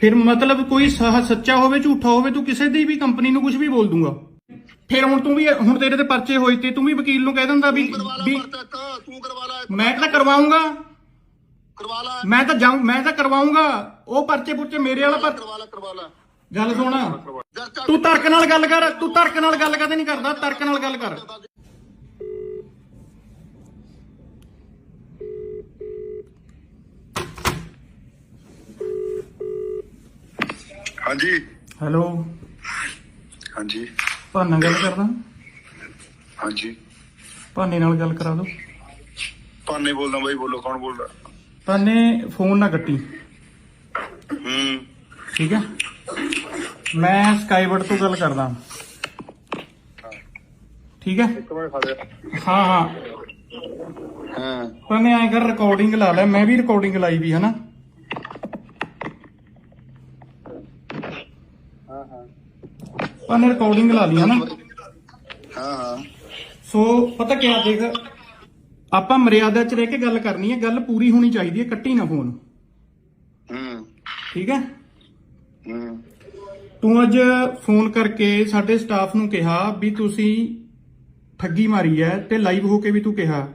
ਫਿਰ ਮਤਲਬ ਕੋਈ ਸਹ ਸੱਚਾ ਹੋਵੇ ਝੂਠਾ ਹੋਵੇ ਤੂੰ ਕਿਸੇ ਦੀ ਵੀ ਕੰਪਨੀ ਨੂੰ ਕੁਝ ਵੀ ਬੋਲ ਦੂੰਗਾ। ਫਿਰ ਹੁਣ ਤੂੰ ਵੀ ਹੁਣ ਤੇਰੇ ਤੇ ਪਰਚੇ ਹੋਏ ਤੇ ਤੂੰ ਵੀ ਵਕੀਲ ਨੂੰ ਕਹਿ ਦਿੰਦਾ ਵੀ ਤੂੰ ਕਰਵਾ ਲੈ ਮੈਂ ਤਾਂ ਕਰਵਾਉਂਗਾ। ਕਰਵਾ ਲੈ। ਮੈਂ ਤਾਂ ਜਾਊਂ ਮੈਂ ਤਾਂ ਕਰਵਾਉਂਗਾ। ਉਹ ਪਰਚੇ ਪੁਰਚੇ ਮੇਰੇ ਵਾਲਾ ਪਰ ਕਰਵਾ ਲੈ ਕਰਵਾ ਲੈ। ਗੱਲ ਸੁਣ। ਤੂੰ ਤਰਕ ਨਾਲ ਗੱਲ ਕਰ ਤੂੰ ਤਰਕ ਨਾਲ ਗੱਲ ਕਦੇ ਨਹੀਂ ਕਰਦਾ ਤਰਕ ਨਾਲ ਗੱਲ ਕਰ। ਹਾਂਜੀ। ਹੈਲੋ। ਹਾਂਜੀ। ਭਾਨਾ ਗੱਲ ਕਰਦਾ। ਹਾਂਜੀ। ਭਾਨੇ ਨਾਲ ਗੱਲ ਕਰਾ ਦੋ ਪਾਨੇ ਬੋਲਦਾ ਬਾਈ ਬੋਲੋ ਕੌਣ ਬੋਲਦਾ? ਭਾਨੇ ਫੋਨ ਨਾ ਕੱਟੀ। ਹੂੰ। ਠੀਕ ਹੈ। ਮੈਂ ਸਕਾਈਵਰਡ ਤੋਂ ਗੱਲ ਕਰਦਾ। ਠੀਕ ਹੈ। ਹਾਂ ਹਾਂ। ਹਾਂ। ਭਾਨੇ ਐਂ ਕਰ ਰਿਕਾਰਡਿੰਗ ਲਾ ਲੈ। ਮੈਂ ਵੀ ਰਿਕਾਰਡਿੰਗ ਲਾਈ ਵੀ ਹਨਾ ਹਾਂ। ਹਾਂ ਭਾਨੇ ਰਿਕਾਰਡਿੰਗ ਲਾ ਲਈ ਹਨਾ ਹਾਂ ਹਾਂ। ਸੋ ਪਤਾ ਕਿਆ ਦੇਖ ਆਪਾਂ ਮਰਿਆਦਾ 'ਚ ਰਹਿ ਕੇ ਗੱਲ ਕਰਨੀ ਹੈ। ਗੱਲ ਪੂਰੀ ਹੋਣੀ ਚਾਹੀਦੀ ਹੈ ਕੱਟੀ ਨਾ ਫੋਨ ਹੂੰ। ਠੀਕ ਹੈ? ਹੂੰ। ਤੂੰ ਅੱਜ ਫੋਨ ਕਰਕੇ ਸਾਡੇ ਸਟਾਫ ਨੂੰ ਕਿਹਾ ਵੀ ਤੁਸੀਂ ਠੱਗੀ ਮਾਰੀ ਹੈ ਤੇ ਲਾਈਵ ਹੋ ਕੇ ਵੀ ਤੂੰ ਕਿਹਾ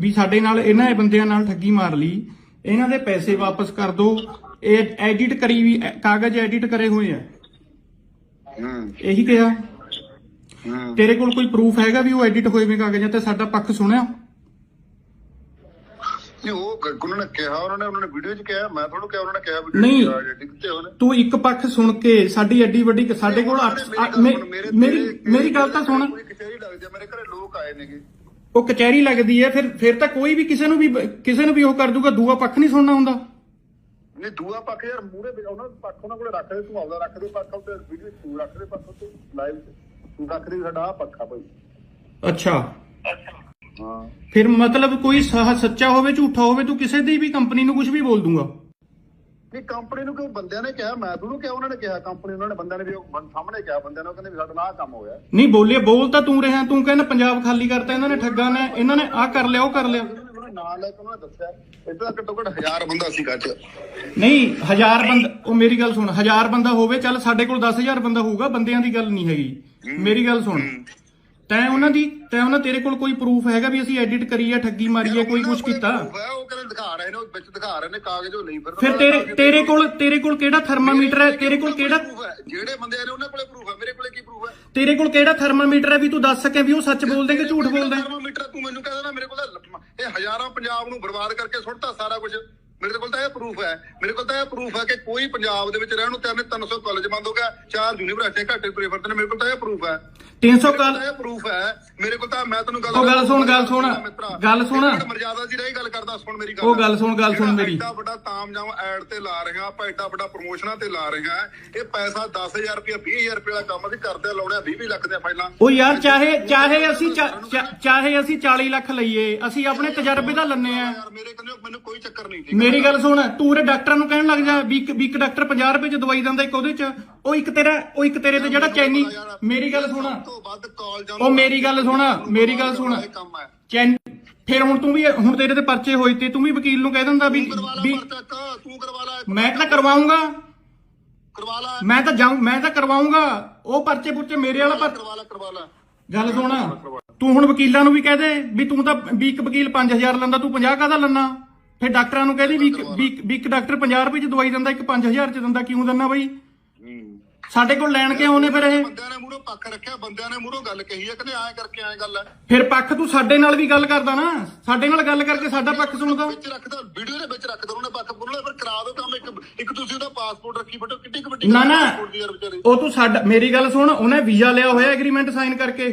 ਵੀ ਸਾਡੇ ਨਾਲ ਇਹਨਾਂ ਇਹ ਬੰਦਿਆਂ ਨਾਲ ਠੱਗੀ ਮਾਰ ਲਈ। ਇਹਨਾਂ ਦੇ ਪੈਸੇ ਵਾਪਸ ਕਰ ਦਿਓ ਇਹ ਐਡਿਟ ਕਰੀ ਵੀ ਕਾਗਜ਼ ਐਡਿਟ ਕਰੇ ਹੋਏ ਆ। ਹੂੰ। ਇਹੀ ਕਿਹਾ। ਹੂੰ। ਤੇਰੇ ਕੋਲ ਕੋਈ ਪ੍ਰੂਫ ਹੈਗਾ ਵੀ ਉਹ ਐਡਿਟ ਹੋਏ ਵੇ ਕਾਗਜ਼ਾਂ ਤੇ ਸਾਡਾ ਪੱਖ ਸੁਣਿਆ? ਨਹੀਂ ਉਹ ਗ- ਉਹਨਾਂ ਨੇ ਕਿਹਾ ਉਹਨਾਂ ਨੇ ਉਹਨਾਂ ਨੇ ਵੀਡੀਓ 'ਚ ਕਿਹਾ ਮੈਂ ਤੁਹਾਨੂੰ ਕਿਹਾ ਉਹਨਾਂ ਨੇ ਕਿਹਾ ਵੀਡੀਓ ਨਹੀਂ। 'ਚ ਡਿੱਗਤੇ ਉਹਨੇ ਤੂੰ ਇੱਕ ਪੱਖ ਸੁਣ ਕੇ ਸਾਡੀ ਐਡੀ ਵੱਡੀ ਸਾਡੇ ਕੋਲ ਅੱਠ- ਅੱਠ- ਮੇ- ਮੇਰੀ ਮੇਰੀ ਗੱਲ ਤਾਂ ਸੁਣ। ਕੋਈ ਕਚਹਿਰੀ ਲੱਗਦੀ ਆ ਮੇਰੇ ਘਰੇ ਲੋਕ ਆਏ ਨੇਗੇ। ਉਹ ਕਚਹਿਰੀ ਲੱਗਦੀ ਹੈ ਫਿਰ ਫਿਰ ਤਾਂ ਕੋਈ ਵੀ ਕਿਸੇ ਨੂੰ ਵੀ ਕਿਸੇ ਨੂੰ ਵੀ ਉਹ ਕਰ ਦੂਗਾ ਦੂਆ ਪੱਖ ਨਹੀਂ ਸੁਣਨਾ ਹੁੰਦਾ। ਨਹੀਂ ਦੂਆ ਪੱਖ ਯਾਰ ਮੂਰੇ ਉਹਨਾਂ ਪੱਖ ਉਹਨਾਂ ਕੋਲੇ ਰੱਖ ਦੇ ਤੂੰ ਆਪਦਾ ਰੱਖ ਦੇ ਪੱਖ ਤੇ ਵੀਡੀਓ ਤੂੰ ਰੱਖ ਦੇ ਪੱਖ ਤੇ ਲਾਈਵ ਤੂੰ ਰੱਖ ਦੇ ਸਾਡਾ ਆ ਪੱਖਾ ਭਾਈ ਅੱਛਾ। ਹਾਂ। ਫਿਰ ਮਤਲਬ ਕੋਈ ਸੱਚਾ ਹੋਵੇ ਝੂਠਾ ਹੋਵੇ ਤੂੰ ਕਿਸੇ ਦੀ ਵੀ ਕੰਪਨੀ ਨੂੰ ਕੁਝ ਵੀ ਬੋਲ ਦੂੰਗਾ? ਨਹੀਂ ਕੰਪਨੀ ਨੂੰ ਕਿਉਂ ਬੰਦਿਆਂ ਨੇ ਕਿਹਾ? ਮੈਂ ਤੁਹਾਨੂੰ ਕਿਹਾ ਉਹਨਾਂ ਨੇ ਕਿਹਾ ਕੰਪਨੀ ਉਹਨਾਂ ਨੇ ਬੰਦਿਆਂ ਨੇ ਵੀ ਸਾਹਮਣੇ ਕਿਹਾ ਬੰਦਿਆਂ ਨੇ ਕਹਿੰਦੇ ਵੀ ਸਾਡਾ ਆਹ ਕੰਮ ਹੋਇਆ। ਨਹੀਂ ਬੋਲੇ ਬੋਲ ਤਾਂ ਤੂੰ ਰਿਹਾ ਤੂੰ ਕਹਿੰਦਾ ਪੰਜਾਬ ਖਾਲੀ ਕਰਤਾ ਇਹਨਾਂ ਨੇ ਠੱਗਾਂ ਨੇ ਇਹਨਾਂ ਨੇ ਆਹ ਕਰ ਲਿਆ ਉਹ ਕਰ ਲਿਆ। ਉਹਨਾਂ ਨੇ ਨਾਂ ਲੈ ਕੇ ਉਹਨਾਂ ਨੇ ਦੱਸਿਆ। ਇੱਦਾਂ ਘੱਟੋ ਘੱਟ ਹਜ਼ਾਰ ਬੰਦਾ ਸੀ ਗੱਜ ਨਹੀਂ ਹਜ਼ਾਰ ਬੰਦਾ ਉਹ ਮੇਰੀ ਗੱਲ ਸੁਣ ਹਜ਼ਾਰ ਬੰਦਾ ਹੋਵੇ ਚੱਲ ਸਾਡੇ ਕੋਲ 10000 ਬੰਦਾ ਹੋਊਗਾ ਬੰਦਿਆਂ ਦੀ ਗੱਲ ਨਹੀਂ ਹੈਗੀ। ਮੇਰੀ ਗੱਲ ਸੁਣ। ਤੈਂ ਉਹਨਾਂ ਦੀ ਤੈਂ ਉਹਨਾਂ ਤੇਰੇ ਕੋਲ ਕੋਈ ਪ੍ਰੂਫ ਹੈਗਾ ਵੀ ਅਸੀਂ ਐਡਿਟ ਕਰੀ ਆ ਠੱਗੀ ਮਾਰੀ ਆ ਕੋਈ ਕੁਝ ਕੀਤਾ? ਉਹ ਕਹਿੰਦੇ ਦਿਖਾ ਰਹੇ ਨੇ ਉਹ ਵਿੱਚ ਦਿਖਾ ਰਹੇ ਨੇ ਕਾਗਜ਼ ਉਹ ਨਹੀਂ ਫਿਰ ਫਿਰ ਤੇਰੇ ਤੇਰੇ ਕੋਲ ਤੇਰੇ ਕੋਲ ਕਿਹੜਾ ਥਰਮਾਮੀਟਰ ਹੈ? ਤੇਰੇ ਕੋਲ ਕਿਹੜਾ ਜਿਹੜੇ ਬੰਦੇ ਨੇ ਉਹਨਾਂ ਕੋਲੇ ਪ੍ਰੂਫ ਹੈ ਮੇਰੇ ਕੋਲੇ ਕੀ ਪ੍ਰੂਫ ਹੈ? ਤੇਰੇ ਕੋਲ ਕਿਹੜਾ ਥਰਮਾਮੀਟਰ ਹੈ ਵੀ ਤੂੰ ਦੱਸ ਸਕੇ ਵੀ ਉਹ ਸੱਚ ਬੋਲਦੇ ਕਿ ਝੂਠ ਬੋਲਦਾ? ਥਰਮਾਮੀਟਰ ਤੂੰ ਮੈਨੂੰ ਕਹਿੰਦਾ ਨਾ ਮੇਰੇ ਕੋਲ ਇਹ ਹਜ਼ਾਰਾਂ ਪੰਜਾਬ ਨੂੰ ਬਰਬਾਦ ਕਰਕੇ ਸੁੱਟਤਾ ਸਾਰਾ ਕੁਝ ਮੇਰੇ ਕੋਲ ਤਾਂ ਇਹ ਪ੍ਰੂਫ ਹੈ। ਮੇਰੇ ਕੋਲ ਤਾਂ ਇਹ ਪ੍ਰੂਫ ਹੈ ਕਿ ਕੋਈ ਪੰਜਾਬ ਦੇ ਵਿੱਚ ਰਹਿਣ ਨੂੰ ਤਿੰਨ 300 ਕਾਲਜ ਬੰਦ ਹੋ ਗਿਆ, ਚਾਰ ਯੂਨੀਵਰਸਿਟੀਆਂ ਘੱਟੇ ਤੁਰੇ ਫਿਰਦੇ ਨੇ, ਮੇਰੇ ਕੋਲ ਤਾਂ ਇਹ ਪ੍ਰੂਫ ਹੈ। 300 ਮੇਰੇ ਕੋਲ ਪ੍ਰੂਫ ਹੈ। ਮੇਰੇ ਕੋਲ ਤਾਂ ਮੈਂ ਤੈਨੂੰ ਗੱਲ ਉਹ ਗੱਲ ਸੁਣ, ਗੱਲ ਸੁਣ, ਗੱਲ ਸੁਣ। ਮਰਜ਼ਾਦਾ ਦੀ ਰਹੀ ਗੱਲ ਕਰਦਾ ਸੁਣ ਮੇਰੀ ਗੱਲ। ਉਹ ਗੱਲ ਸੁਣ, ਗੱਲ ਸੁਣ ਮੇਰੀ। ਐਡਾ ਵੱਡਾ ਤਾਮਜਾਮ ਐਡ ਤੇ ਲਾ ਰਹੇ ਆਪਾਂ ਐਡਾ ਵੱਡਾ ਪ੍ਰੋਮੋਸ਼ਨਾਂ ਤੇ ਲਾ ਰਹੇ ਇਹ ਪੈਸਾ 10000 ਰੁਪਏ 20000 ਰੁਪਏ ਦਾ ਕੰਮ ਅਸੀਂ ਕਰਦੇ ਆ ਲਾਉਣੇ 20 20 ਲੱਖ ਦੀਆਂ ਫਾਈਲਾਂ। ਉਹ ਯਾਰ ਚਾਹੇ ਚਾਹੇ ਅਸੀਂ ਚਾਹੇ ਅਸੀਂ 40 ਲੱਖ ਲਈਏ ਅਸੀਂ ਆਪਣੇ ਤਜਰਬੇ ਦਾ ਲੰਨੇ ਆ। ਯਾਰ ਮੇਰੇ ਕੰਨੇ ਮੈਨੂੰ ਕੋਈ ਚੱਕਰ ਨਹੀਂ ਮੇਰੀ ਗੱਲ ਸੁਣ ਤੂੰ ਉਰੇ ਡਾਕਟਰਾਂ ਨੂੰ ਕਹਿਣ ਲੱਗ ਜਾ ਵੀ ਇੱਕ ਡਾਕਟਰ 50 ਰੁਪਏ ਚ ਦਵਾਈ ਦਿੰਦਾ ਇੱਕ ਉਹਦੇ ਚ। ਉਹ ਇੱਕ ਤੇਰਾ ਉਹ ਇੱਕ ਤੇਰੇ ਤੇ ਜਿਹੜਾ ਚੈਨੀ ਮੇਰੀ ਗੱਲ ਸੁਣ। ਤੋਂ ਵੱਧ ਉਹ ਮੇਰੀ ਗੱਲ ਸੁਣ ਮੇਰੀ ਗੱਲ ਸੁਣ। ਚੈਨ ਫਿਰ ਹੁਣ ਤੂੰ ਵੀ ਹੁਣ ਤੇਰੇ ਤੇ ਪਰਚੇ ਹੋਏ ਤੇ ਤੂੰ ਵੀ ਵਕੀਲ ਨੂੰ ਕਹਿ ਦਿੰਦਾ ਵੀ ਤੂੰ ਕਰਵਾ ਲੈ ਮੈਂ ਤਾਂ ਕਰਵਾਉਂਗਾ। ਕਰਵਾ ਲੈ। ਮੈਂ ਤਾਂ ਜਾਊਂ ਮੈਂ ਤਾਂ ਕਰਵਾਉਂਗਾ। ਉਹ ਪਰਚੇ ਪੁਰਚੇ ਮੇਰੇ ਵਾਲਾ ਪਰ ਕਰਵਾ ਲੈ ਕਰਵਾ ਲੈ। ਗੱਲ ਸੁਣ। ਤੂੰ ਹੁਣ ਵਕੀਲਾਂ ਨੂੰ ਵੀ ਕਹਿ ਦੇ ਵੀ ਤੂੰ ਤਾਂ ਵੀ ਇੱਕ ਵਕੀਲ 5000 ਲੈਂਦਾ ਤੂੰ 50 ਕਾਹਦਾ ਲੈਣਾ ਫਿਰ ਡਾਕਟਰਾਂ ਨੂੰ ਵੀ ਇੱਕ- ਵੀ ਇੱਕ ਡਾਕਟਰ 50 ਰੁਪਏ ਚ ਦਵਾਈ ਦਿੰਦਾ ਇੱਕ 5000 ਚ ਦਿੰਦਾ ਕਿਉਂ ਦਿੰਦਾ ਬਈ? ਸਾਡੇ ਕੋਲ ਲੈਣ ਕੇ ਆਉਨੇ ਫਿਰ ਇਹ? ਬੰਦਿਆਂ ਨੇ ਮੂਹਰੋਂ ਪੱਖ ਰੱਖਿਆ ਬੰਦਿਆਂ ਨੇ ਮੂਹਰੋਂ ਗੱਲ ਕਹੀ ਹੈ ਕਹਿੰਦੇ ਐਂ ਕਰਕੇ ਐਂ ਗੱਲ ਹੈ ਫਿਰ ਪੱਖ ਤੂੰ ਸਾਡੇ ਨਾਲ ਵੀ ਗੱਲ ਕਰਦਾ ਨਾ। ਸਾਡੇ ਨਾਲ ਗੱਲ ਕਰਕੇ ਸਾਡਾ ਪੱਖ ਸੁਣਦਾ। ਵਿੱਚ ਰੱਖਦਾ ਵੀਡੀਓ ਦੇ ਵਿੱਚ ਰੱਖਦਾ ਉਹਨੇ ਪੱਖ ਬੋਲਣਾ ਫਿਰ ਕਰਾ ਦਿਓ ਕੰਮ ਇੱਕ ਇੱਕ ਤੁਸੀਂ ਉਹਦਾ ਪਾਸਪੋਰਟ ਰੱਖੀ ਬੈਠੋ ਕਿੱਡੀ ਕੁ ਵੱਡੀ ਨਾ ਨਾ। ਦੀ ਉਹ ਤੂੰ ਸਾਡਾ ਮੇਰੀ ਗੱਲ ਸੁਣ ਉਹਨੇ ਵੀਜ਼ਾ ਲਿਆ ਹੋਇਆ ਐਗਰੀਮੈਂਟ ਸਾਈਨ ਕਰਕੇ।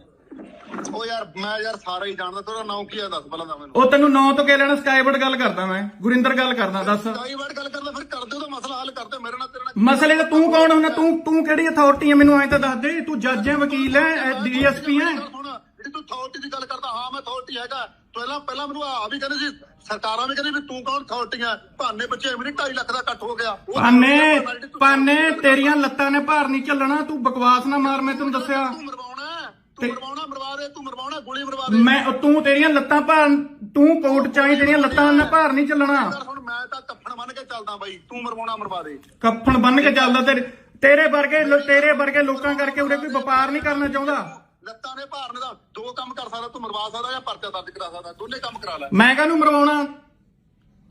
ਉਹ ਯਾਰ ਮੈਂ ਯਾਰ ਸਾਰਾ ਹੀ ਜਾਣਦਾ ਤੇਰਾ ਨਾਮ ਕੀ ਹੈ ਦੱਸ ਪਹਿਲਾਂ ਤਾਂ ਮੈਨੂੰ। ਉਹ ਤੈਨੂੰ ਨਾਂ ਤੋਂ ਕਹਿ ਲੈਣਾ ਸਕਾਈਵਰਡ ਗੱਲ ਕਰਦਾ ਮੈਂ ਗੁਰਿੰਦਰ ਗੱਲ ਕਰਦਾ ਦੱਸ। ਕਈ ਵਾਰ ਗੱਲ ਕਰਦਾ ਫਿਰ ਕਰਦੇ ਉਹਦਾ ਮਸਲਾ ਹੱਲ ਕਰਦੇ ਮੇਰੇ ਨਾਲ ਤੇਰੇ ਨਾਲ ਮਸਲੇ ਦਾ ਤੂੰ ਕੌਣ ਹੁੰਦਾ ਤੂੰ ਤੂੰ ਕਿਹੜੀ ਅਥਾਰਟੀ ਹੈ ਮੈਨੂੰ ਐਂ ਤਾਂ ਦੱਸ ਦੇ ਤੂੰ ਜੱਜ ਹੈ ਵਕੀਲ ਹੈ ਡੀਐਸਪੀ ਹੈ ਜਿਹੜੀ ਤੂੰ ਅਥਾਰਟੀ ਦੀ ਗੱਲ ਕਰਦਾ ਹਾਂ ਮੈਂ ਅਥਾਰਟੀ ਹੈਗਾ। ਪਹਿਲਾਂ ਪਹਿਲਾਂ ਮੈਨੂੰ ਆ ਵੀ ਕਹਿੰਦੇ ਸੀ ਸਰਕਾਰਾਂ ਵੀ ਕਹਿੰਦੀ ਵੀ ਤੂੰ ਕੌਣ ਅਥਾਰਟੀ ਹੈ ਭਾਨੇ ਬੱਚੇ ਵੀ 2.5 ਲੱਖ ਦਾ ਇਕੱਠ ਹੋ ਗਿਆ। ਉਹ ਤੂੰ- ਪਾਨੇ ਤੇਰੀਆਂ ਲੱਤਾਂ ਨੇ ਭਾਰ ਨਹੀਂ ਚੱਲਣਾ ਤੂੰ ਬਕਵਾਸ ਨਾ ਮਾਰ ਮੈਂ ਤੈਨੂੰ ਦੱਸਿਆ। ਤੂੰ ਮਰਵਾਉਣਾ ਤੂੰ ਮਰਵਾਉਣਾ ਮਰਵਾ ਦੇ ਤੂੰ ਮਰਵਾਉਣਾ ਗੋਲੀ ਮਰਵਾ ਦੇ। ਮੈਂ ਉਹ ਤੂੰ ਤੇਰੀਆਂ ਲੱਤਾਂ ਭਾਰ ਤੂੰ ਕੋਟ ਚਾਹੀ ਤੇਰੀਆਂ ਲੱਤਾਂ ਨਾਲ ਭਾਰ ਨਹੀਂ ਚੱਲਣਾ। ਯਾਰ ਹੁਣ ਮੈਂ ਤਾਂ ਕੱਫਣ ਬੰਨ ਕੇ ਚੱਲਦਾ ਬਾਈ ਤੂੰ ਮਰਵਾਉਣਾ ਮਰਵਾ ਦੇ। ਕੱਫਣ ਬੰਨ ਕੇ ਚੱਲਦਾ ਤੇਰੇ ਤੇਰੇ ਵਰਗੇ ਲੋ- ਤੇਰੇ ਵਰਗੇ ਲੋਕਾਂ ਕਰਕੇ ਉਰੇ ਕੋਈ ਵਪਾਰ ਨਹੀਂ ਕਰਨਾ ਚਾਹੁੰਦਾ। ਲੱਤਾਂ ਨੇ ਭਾਰ ਨੇ ਦਾ ਦੋ ਕੰਮ ਕਰ ਸਕਦਾ ਤੂੰ ਮਰਵਾ ਸਕਦਾ ਜਾਂ ਪਰਚਾ ਦਰਜ ਕਰਾ ਸਕਦਾ ਦੋਨੇ ਕੰਮ ਕਰਾ ਲੈ। ਮੈਂ ਕਾਹਨੂੰ ਮਰਵਾਉਣਾ?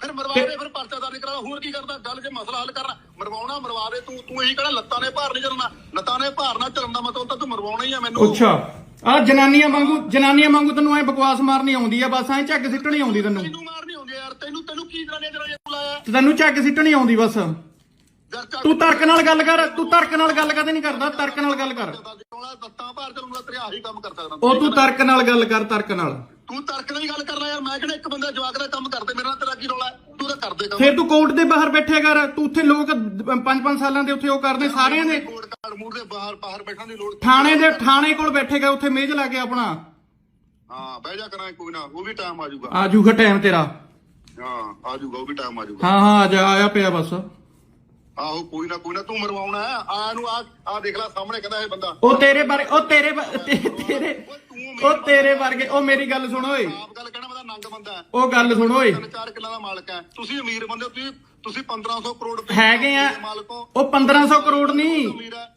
ਫਿਰ ਮਰਵਾ ਦੇ ਫਿਰ ਪਰਚਾ ਦਰਜ ਕਰਾ ਹੋਰ ਕੀ ਕਰਦਾ? ਗੱਲ ਜੇ ਮਸਲਾ ਹੱਲ ਕਰਨਾ ਮਰਵਾਉਣਾ ਮਰਵਾ ਦੇ ਤੂੰ ਤੂੰ ਇਹੀ ਕਹਿਣਾ ਲੱਤਾਂ ਨੇ ਭਾਰ ਨਹੀਂ ਚੱਲਣਾ। ਲੱਤਾਂ ਨੇ ਭਾਰ ਨਾ ਚੱਲਣ ਦਾ ਮਤਲਬ ਤਾਂ ਤੂੰ ਮਰਵਾਉਣਾ ਹੀ ਆ ਮੈਨੂੰ। ਅੱਛਾ। ਆ ਜਨਾਨੀਆਂ ਵਾਂਗੂ ਜਨਾਨੀਆਂ ਵਾਂਗੂ ਤੈਨੂੰ ਐ ਬਕਵਾਸ ਮਾਰਨੀ ਆਉਂਦੀ ਆ ਬਸ ਐ ਝੱਗ ਸਿੱਟਣੀ ਆਉਂਦੀ ਤੈਨੂੰ। ਤੈਨੂੰ ਮਾਰਨੀ ਆਉਂਦੀ ਆ ਯਾਰ? ਤੈਨੂੰ ਤੈਨੂੰ ਕੀ ਕਰਾਂਗੇ ਜਰਾ ਤੂੰ ਲਾਇਆ ਤੇ ਤੈਨੂੰ ਝੱਗ ਸਿੱਟਣੀ ਆਉਂਦੀ ਬਸ। ਤੂੰ ਤਰਕ ਨਾਲ ਗੱਲ ਕਰ ਤੂੰ ਤਰਕ ਨਾਲ ਗੱਲ ਕਦੇ ਨਹੀਂ ਕਰਦਾ ਤਰਕ ਨਾਲ ਗੱਲ ਕਰ। ਉਹ ਤੂੰ ਤਰਕ ਨਾਲ ਗੱਲ ਕਰ ਤਰਕ ਨਾਲ। ਤੂੰ ਤਰਕ ਨਾਲ ਹੀ ਗੱਲ ਕਰਨਾ ਯਾਰ ਮੈਂ ਕਹਿੰਦਾ ਇੱਕ ਬੰਦਾ ਜਵਾਕ ਦਾ ਕੰਮ ਕਰਦੇ ਮੇਰੇ ਨਾਲ ਤੇਰਾ ਕੀ ਰੌਲਾ? ਤੂੰ ਤਾਂ ਕਰਦੇ ਕੰਮ। ਫੇਰ ਤੂੰ ਕੋਰਟ ਦੇ ਬਾਹਰ ਬੈਠਿਆ ਕਰ ਤੂੰ ਉੱਥੇ ਲੋਕ 5-5 ਸਾਲਾਂ ਦੇ ਉੱਥੇ ਉਹ ਕਰਦੇ ਸਾਰਿਆਂ ਦੇ। ਕੋਰਟ ਕਾਰਡ ਮੂਰ ਦੇ ਬਾਹਰ ਬਾਹਰ ਬੈਠਣ ਦੀ ਲੋੜ ਥਾਣੇ ਦੇ ਥਾਣੇ ਕੋਲ ਬੈਠੇਗਾ ਉੱਥੇ ਮੇਜ਼ ਲਾ ਕੇ ਆਪਣਾ। ਹਾਂ ਬਹਿ ਜਾ ਕਰਾਂ ਕੋਈ ਨਾ ਉਹ ਵੀ ਟਾਈਮ ਆ ਜਾਊਗਾ। ਆ ਜੂਗਾ ਟਾਈਮ ਤੇਰਾ। ਹਾਂ ਆ ਜਾਊਗਾ ਉਹ ਵੀ ਟਾਈਮ ਆ ਜਾਊਗਾ। ਹਾਂ ਹਾਂ ਆ ਜਾ ਆਇਆ ਪਿਆ ਬਸ। ਆਹੋ ਕੋਈ ਨਾ ਕੋਈ ਨਾ ਤੂੰ ਮਰਵਾਉਣਾ ਆ ਨੂੰ ਆ ਆ ਦੇਖ ਲੈ ਸਾਹਮਣੇ ਕਹਿੰਦਾ ਇਹ ਬੰਦਾ। ਉਹ ਤੇਰੇ ਬਾਰੇ ਉਹ ਤੇਰੇ ਤੇ- ਤੇਰੇ ਉਹ ਤੇਰੇ ਵਰਗੇ ਉਹ ਮੇਰੀ ਗੱਲ ਸੁਣ ਓਏ। ਆਪ ਗੱਲ ਕਹਿਣਾ ਤਾਂ ਨੰਗ ਬੰਦਾ ਹੈ। ਉਹ ਗੱਲ ਸੁਣ ਓਏ। ਤਿੰਨ ਚਾਰ ਕਿੱਲਾ ਦਾ ਮਾਲਕ ਹੈ। ਤੁਸੀਂ ਅਮੀਰ ਬੰਦੇ ਹੋ ਤੁਸੀਂ ਤੁਸੀਂ 1500 ਕਰੋੜ ਰੁਪਏ ਹੈਗੇ ਆ। ਦੇ ਮਾਲਕ ਹੋ। ਉਹ 1500 ਕਰੋੜ ਨਹੀਂ।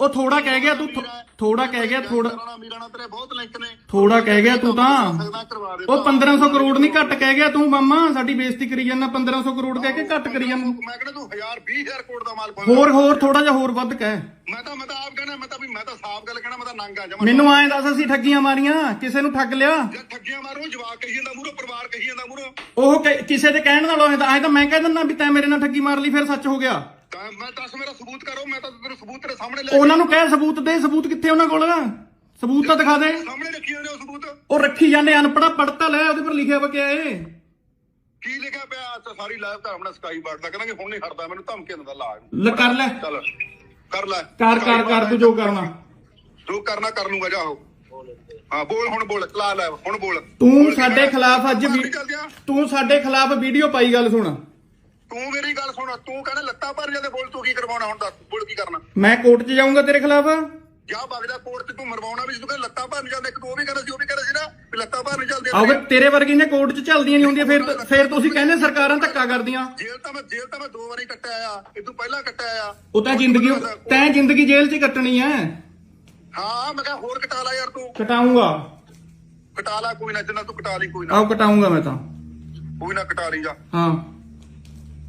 ਉਹ ਥੋੜਾ ਕਹਿ ਗਿਆ ਤੂੰ ਥੋ- ਥੋੜਾ ਕਹਿ ਗਿਆ ਥੋੜਾ ਰਾਣਾ ਮੀਰਾਣਾ ਤੇਰੇ ਬਹੁਤ ਲਿੰਕ ਨੇ। ਥੋੜਾ ਕਹਿ ਗਿਆ ਤੂੰ ਤਾਂ। ਸਕਦਾ ਕਰਵਾ ਦੇ ਉਹ 1500 ਕਰੋੜ ਨਹੀਂ ਘੱਟ ਕਹਿ ਗਿਆ ਤੂੰ ਮਾਮਾ ਸਾਡੀ ਬੇਇੱਜ਼ਤੀ ਕਰੀ ਜਾਂਦਾ 1500 ਕਰੋੜ ਕਹਿ ਕੇ ਘੱਟ ਕਰੀ ਜਾਂਦਾ। ਮੈਂ ਕਹਿੰਦਾ ਤੂੰ 1000 20000 ਕਰੋੜ ਦਾ ਮਾਲਕ ਹੋਇਆ ਹੋਰ ਹੋਰ ਥੋੜਾ ਜਿਹਾ ਹੋਰ ਵੱਧ ਕਹਿ। ਮੈਂ ਤਾਂ ਮੈਂ ਤਾਂ ਆਪ ਕਹਿਣਾ ਮੈਂ ਤਾਂ ਵੀ ਮੈਂ ਤਾਂ ਸਾਫ਼ ਗੱਲ ਕਹਿਣਾ ਮੈਂ ਤਾਂ ਨੰਗ ਆ ਜਮਾ। ਮੈਨੂੰ ਐਂ ਦੱਸ ਅਸੀਂ ਠੱਗੀਆਂ ਮਾਰੀਆਂ ਕਿਸੇ ਨੂੰ ਠੱਗ ਲਿਆ? ਜੇ ਠੱਗੀਆਂ ਮਾਰੋ ਜਵਾਕ ਕਹੀ ਜਾਂਦਾ ਮੂਰੋ ਪਰਿਵਾਰ ਕਹੀ ਜਾਂਦਾ ਮੂਰੋ ਉਹ ਕਿਸੇ ਦੇ ਕਹਿਣ ਨਾਲੋਂ ਐਂ ਤਾਂ ਐਂ ਤਾਂ ਮੈਂ ਕਹਿ ਦਿੰਦਾ ਵੀ ਤੈਂ ਮੇਰੇ ਨਾਲ ਠੱਗੀ ਮਾਰ ਲਈ ਫਿਰ ਸੱਚ ਹੋ ਗਿਆ। ਤਾਂ ਮੈਂ ਦੱਸ ਮੇਰਾ ਸਬੂਤ ਕਰੋ ਮੈਂ ਤਾਂ ਤੇਰੇ ਸਬੂਤ ਤੇਰੇ ਸਾਹਮਣੇ ਲੈ ਉਹਨਾਂ ਨੂੰ ਕਹਿ ਸਬੂਤ ਦੇ ਸਬੂਤ ਕਿੱਥੇ ਉਹਨਾਂ ਕੋਲ? ਸਬੂਤ ਤਾਂ ਦਿਖਾ ਦੇ। ਸਾਹਮਣੇ ਰੱਖੀ ਜਾਂਦੇ ਹੋ ਸਬੂਤ। ਉਹ ਰੱਖੀ ਜਾਂਦੇ ਅਨਪੜਾ ਪੜਤਾ ਲੈ ਉਹਦੇ ਪਰ ਲਿਖਿਆ ਵਾ ਏ ਕੀ ਲਿਖਿਆ ਪਿਆ? ਤਾਂ ਸਾਰੀ ਲਾਈਵ ਤਾਂ ਆਪਣਾ ਸਕਾਈ ਬਾਰਡ ਦਾ ਕਹਿੰਦਾ ਕਿ ਹੁਣ ਨਹੀਂ ਹਟਦਾ ਮੈਨੂੰ ਧਮਕੀ ਦਿੰਦਾ ਲਾ। ਲੈ ਕਰ ਲੈ। ਚੱਲ ਕਰ ਲੈ। ਕਰ ਕਰ ਕਰ ਤੂੰ ਜੋ ਕਰਨਾ। ਜੋ ਕਰਨਾ ਕਰ ਲੂੰਗਾ ਜਾਓ ਹਾਂ। ਬੋਲ ਹੁਣ ਬੋਲ ਲਾ ਲੈ ਹੁਣ ਬੋਲ। ਤੂੰ ਸਾਡੇ ਖਿਲਾਫ ਅੱਜ ਤੂੰ ਸਾਡੇ ਖਿਲਾਫ ਵੀਡੀਓ ਪਾਈ ਗੱਲ ਸੁਣ। ਤੂੰ ਮੇਰੀ ਗੱਲ ਸੁਣ ਤੂੰ ਕਹਿੰਦਾ ਲੱਤਾਂ ਭਰ ਜਾਂਦੇ ਬੋਲ ਤੂੰ ਕੀ ਕਰਵਾਉਣਾ ਹੁਣ ਦੱਸ ਬੋਲ ਕੀ ਕਰਨਾ? ਮੈਂ ਕੋਰਟ 'ਚ ਜਾਊਂਗਾ ਤੇਰੇ ਖਿਲਾਫ? ਜਾ ਬਗਦਾ ਕੋਰਟ ਤੇ ਤੂੰ ਮਰਵਾਉਣਾ ਵੀ ਤੂੰ ਕਹਿੰਦਾ ਲੱਤਾਂ ਭਰ ਨਹੀਂ ਜਾਂਦੇ ਇੱਕ ਉਹ ਵੀ ਕਹਿੰਦਾ ਸੀ ਉਹ ਵੀ ਕਹਿੰਦਾ ਸੀ ਨਾ ਵੀ ਲੱਤਾਂ ਭਰ ਨਹੀਂ ਚੱਲਦੀਆਂ ਆਵੇ ਤੇਰੇ ਵਰਗੀ ਨੇ ਕੋਰਟ 'ਚ ਚੱਲਦੀਆਂ ਨਹੀਂ ਹੁੰਦੀਆਂ ਫਿਰ ਫਿਰ ਤੁਸੀਂ ਕਹਿੰਦੇ ਸਰਕਾਰਾਂ ਧੱਕਾ ਕਰਦੀਆਂ। ਜੇਲ੍ਹ ਤਾਂ ਮੈਂ ਜੇਲ੍ਹ ਤਾਂ ਮੈਂ ਦੋ ਵਾਰੀ ਕੱਟਿਆ ਆ ਇਹ ਤੋਂ ਪਹਿਲਾਂ ਕੱਟਿਆ ਆ। ਉਹ ਤਾਂ ਜ਼ਿੰਦਗੀ ਤੈਂ ਜ਼ਿੰਦਗੀ ਜੇਲ੍ਹ 'ਚ ਕੱਟਣੀ ਐ। ਹਾਂ ਮੈਂ ਕਿਹਾ ਹੋਰ ਕਟਾ ਲੈ ਯਾਰ ਤੂੰ। ਕਟਾਊਂਗਾ। ਕਟਾ ਲੈ ਕੋਈ ਨਾ ਜਿੰਨਾ ਤੂੰ ਕਟਾ ਲਈ ਕੋਈ ਨਾ। ਆਹ ਕਟਾਊਂਗਾ ਮੈਂ ਤਾਂ। ਕੋਈ ਨਾ ਕਟਾ ਲਈ ਜਾ। ਹਾਂ।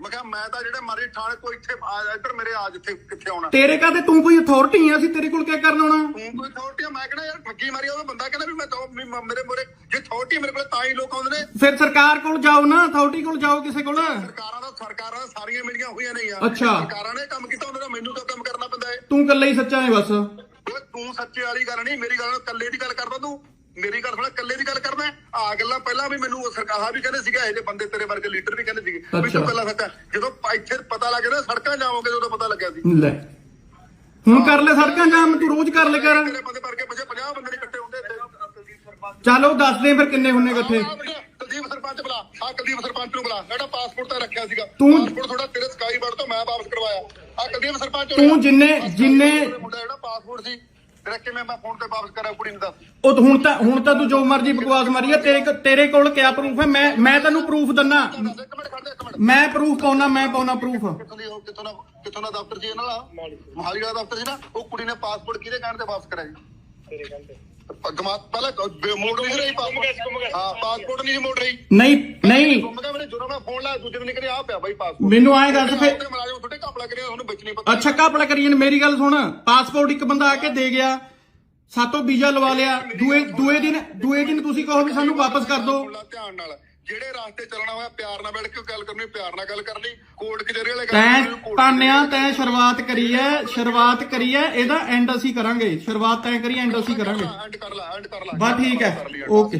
ਮੈਂ ਕਿਹਾ ਮੈਂ ਤਾਂ ਜਿਹੜੇ ਮਰੀ ਠਾਣੇ ਕੋਈ ਇੱਥੇ ਆ ਇੱਧਰ ਮੇਰੇ ਆ ਜਿੱਥੇ ਕਿੱਥੇ ਆਉਣਾ। ਤੇਰੇ ਕਾਤੇ ਤੂੰ ਕੋਈ ਅਥਾਰਟੀ ਆ ਅਸੀਂ ਤੇਰੇ ਕੋਲ ਕਿਆ ਕਰਨ ਆਉਣਾ? ਤੂੰ ਕੋਈ ਅਥਾਰਟੀ ਮੈਂ ਕਹਿੰਦਾ ਯਾਰ ਠੱਗੀ ਮਾਰੀ ਉਹ ਬੰਦਾ ਕਹਿੰਦਾ ਵੀ ਮੈਂ ਤਾਂ ਵੀ ਮ- ਮੇਰੇ ਮੋਰੇ ਜੇ ਅਥਾਰਟੀ ਮੇਰੇ ਕੋਲ ਤਾਂ ਹੀ ਲੋਕ ਆਉਂਦੇ ਨੇ। ਫਿਰ ਸਰਕਾਰ ਕੋਲ ਜਾਓ ਨਾ ਅਥਾਰਟੀ ਕੋਲ ਜਾਓ ਕਿਸੇ ਕੋਲ। ਸਰਕਾਰਾਂ ਦਾ ਸਰਕਾਰਾਂ ਸਾਰੀਆਂ ਮਿਲੀਆਂ ਹੋਈਆਂ ਨੇ ਯਾਰ। ਅੱਛਾ। ਸਰਕਾਰਾਂ ਨੇ ਕੰਮ ਕੀਤਾ ਉਹਨਾਂ ਦਾ ਮੈਨੂੰ ਤਾਂ ਕੰਮ ਕਰਨਾ ਪੈਂਦਾ ਹੈ। ਤੂੰ ਇਕੱਲਾ ਹੀ ਸੱਚਾ ਹੈ ਬਸ। ਓਏ ਤੂੰ ਸੱਚੇ ਵਾਲੀ ਗੱਲ ਨਹੀਂ ਮੇਰੀ ਗੱਲ ਨਾਲ ਇਕੱਲੇ ਦੀ ਗੱਲ ਕਰਦਾ ਤੂੰ। ਮੇਰੀ ਗੱਲ ਸੁਣਾ ਇਕੱਲੇ ਦੀ ਗੱਲ ਕਰਦਾ ਆ ਗੱਲਾਂ ਪਹਿਲਾਂ ਵੀ ਮੈਨੂੰ ਸਰਕਾਰਾਂ ਵੀ ਕਹਿੰਦੇ ਸੀਗਾ ਇਹ ਜੇ ਬੰਦੇ ਤੇਰੇ ਵਰਗੇ ਲੀਡਰ ਵੀ ਕਹਿੰਦੇ ਸੀਗੇ। ਵੀ। ਤੂੰ ਪਹਿਲਾਂ ਸੱਚਾ ਜਦੋਂ ਇੱਥੇ ਪਤਾ ਲੱਗ ਗਿਆ ਸੜਕਾਂ ਜਾਵੋਗੇ ਜਦੋਂ ਪਤਾ ਲੱਗਿਆ ਸੀ। ਲੈ। ਹੁਣ ਕਰ ਲੈ ਸੜਕਾਂ ਜਾਮ ਤੂੰ ਰੋਜ਼ ਕਰ ਲੈ ਕਰ। ਤੇਰੇ ਬੰਦੇ ਕੇ ਪਿੱਛੇ 50 ਬੰਦੇ ਇਕੱਠੇ ਹੁੰਦੇ। ਚੱਲ ਉਹ ਦੱਸ ਦੇ ਫਿਰ ਕਿੰਨੇ ਹੁੰਨੇ ਇਕੱਠੇ। ਕੁਲਦੀਪ ਸਰਪੰਚ ਬੁਲਾ। ਆ ਕੁਲਦੀਪ ਸਰਪੰਚ ਨੂੰ ਬੁਲਾ। ਮੇਰਾ ਪਾਸਪੋਰਟ ਤਾਂ ਰੱਖਿਆ ਸੀਗਾ। ਤੂੰ- ਪਾਸਪੋਰਟ ਥੋੜਾ ਤੇਰੇ ਸਕਾਈ ਬਰਡ ਤੋਂ ਮੈਂ ਵਾਪਸ ਕਰਵਾਇਆ। ਆ ਕੁਲਦੀਪ ਸਰਪੰਚ ਤੂੰ ਜਿੰਨੇ- ਜਿੰਨੇ- ਮੁੰਡਾ ਜਿਹੜਾ ਪਾਸਪੋਰਟ ਸੀ। ਤੇਰਾ ਕਿਵੇਂ ਮੈਂ ਫੋਨ ਤੇ ਵਾਪਸ ਕਰਾਂ ਕੁੜੀ ਨੂੰ ਦੱਸ। ਉਹ ਤਾਂ ਹੁਣ ਤਾਂ ਹੁਣ ਤਾਂ ਤੂੰ ਜੋ ਮਰਜ਼ੀ ਬਕਵਾਸ ਮਾਰੀ ਆ ਤੇਰੇ ਕੋ- ਤੇਰੇ ਕੋਲ ਕਿਆ ਪ੍ਰੂਫ ਹੈ ਮੈਂ ਮੈਂ ਤੈਨੂੰ ਪ੍ਰੂਫ ਦਿੰਨਾ। ਇੱਕ ਮਿੰਟ ਖੜ ਜਾ ਇੱਕ ਮਿੰਟ। ਮੈਂ ਪ੍ਰੂਫ ਪਾਉਣਾ ਮੈਂ ਪਾਉਣਾ ਪ੍ਰੂਫ ਕਿੱਥੋਂ ਦੀ ਉਹ ਕਿੱਥੋਂ ਦਾ ਕਿੱਥੋਂ ਦਾ ਦਫ਼ਤਰ ਸੀ ਇਹਨਾਂ ਦਾ? ਮੋਹਾਲੀ ਵਾਲਾ ਦਫ਼ਤਰ ਸੀ ਨਾ? ਉਹ ਕੁੜੀ ਨੇ ਪਾਸਪੋਰਟ ਕਿਹਦੇ ਕਹਿਣ ਤੇ ਵਾਪਸ ਕਰਾਇਆ ਜੀ ਗਮਾ ਪਹਿਲਾਂ ਮੋੜ ਨਹੀਂ ਰਹੀ ਪਾਸਪੋਰਟ। ਹਾਂ ਪਾਸਪੋਰਟ ਨਹੀਂ ਮੋੜ ਰਹੀ। ਨਹੀਂ ਨਹੀਂ। ਗੁੰਮ ਗਿਆ ਮੇਰੇ ਜਦੋਂ ਮੈਂ ਫੋਨ ਲਾਇਆ ਦੂਜੇ ਦਿਨ ਨਿਕਲਿਆ ਆ ਪਿਆ ਬਾਈ ਪਾਸਪੋਰਟ। ਮੈਨੂੰ ਐਂ ਦੱਸ ਫੇ ਮਲਾਜਮ ਤੁਹਾਡੇ ਕਾਪਲਾ ਕਰਿਆ ਤੁਹਾਨੂੰ ਵਿੱਚ ਨਹੀਂ ਪਤਾ। ਅੱਛਾ ਕਾਪੜਾ ਕਰੀਏ ਮੇਰੀ ਗੱਲ ਸੁਣ। ਪਾਸਪੋਰਟ ਇੱਕ ਬੰਦਾ ਆ ਕੇ ਦੇ ਗਿਆ ਸਾਤੋਂ ਵੀਜ਼ਾ ਲਵਾ ਲਿਆ ਦੂਏ ਦੂਏ ਦਿਨ ਦੂਏ ਦਿਨ ਤੁਸੀਂ ਕਹੋ ਵੀ ਸਾਨੂੰ ਵਾਪਸ ਕਰ ਦਿਓ ਲਾ ਧਿਆਨ ਨਾਲ। ਜਿਹੜੇ ਰਾਸਤੇ ਚੱਲਣਾ ਹੋਇਆ ਪਿਆਰ ਨਾਲ ਬੈਠ ਕੇ ਗੱਲ ਕਰਨੀ ਪਿਆਰ ਨਾਲ ਗੱਲ ਕਰਨੀ ਕੋਰਟ ਕਚਹਿਰੀ ਵਾਲੇ ਗੱਲ ਤੈਂ ਤਾਨਿਆ ਤੈਂ ਸ਼ੁਰੂਆਤ ਕਰੀ ਐ ਸ਼ੁਰੂਆਤ ਕਰੀ ਐ ਇਹਦਾ ਐਂਡ ਅਸੀਂ ਕਰਾਂਗੇ। ਸ਼ੁਰੂਆਤ ਤੈਂ ਕਰੀ ਐਂਡ ਅਸੀਂ ਕਰਾਂਗੇ। ਐਂਡ ਕਰ ਲੈ ਐਂਡ ਕਰ ਲੈ ਬਸ ਠੀਕ ਲਈ, ਓਕੇ।